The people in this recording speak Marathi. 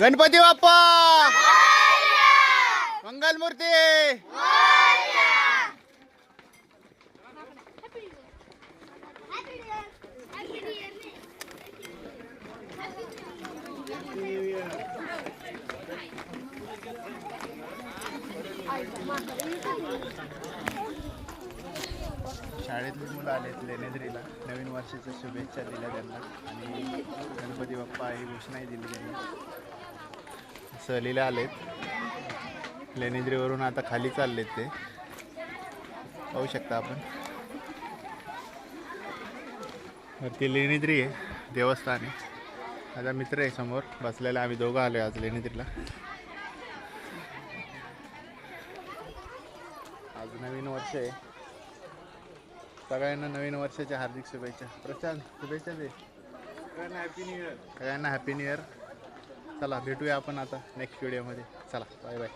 गणपती बाप्पा! मंगलमूर्ती! शाळेतली मुलं आलेत लेनेद्रीला नवीन वर्षाच्या शुभेच्छा दिल्या त्यांना. आणि गणपती बाप्पा ही घोषणाही दिली त्यांनी. सहलीला आलेत. लेणीद्रीवरून आता खाली चाललेत ते. पाहू शकता आपण. वरती लेणीद्री आहे देवस्थान आहे. माझा मित्र आहे समोर बसलेला आम्ही दोघं आलो आज लेणीद्रीला. आज नवीन वर्ष आहे. सगळ्यांना नवीन वर्षाच्या हार्दिक शुभेच्छा. प्रशांत शुभेच्छा दे. सगळ्यांना हॅपी न्यू इयर सगळ्यांना हॅपी न्यू इयर चला भेटूया आपण आता नेक्स्ट व्हिडिओमध्ये चला बाय बाय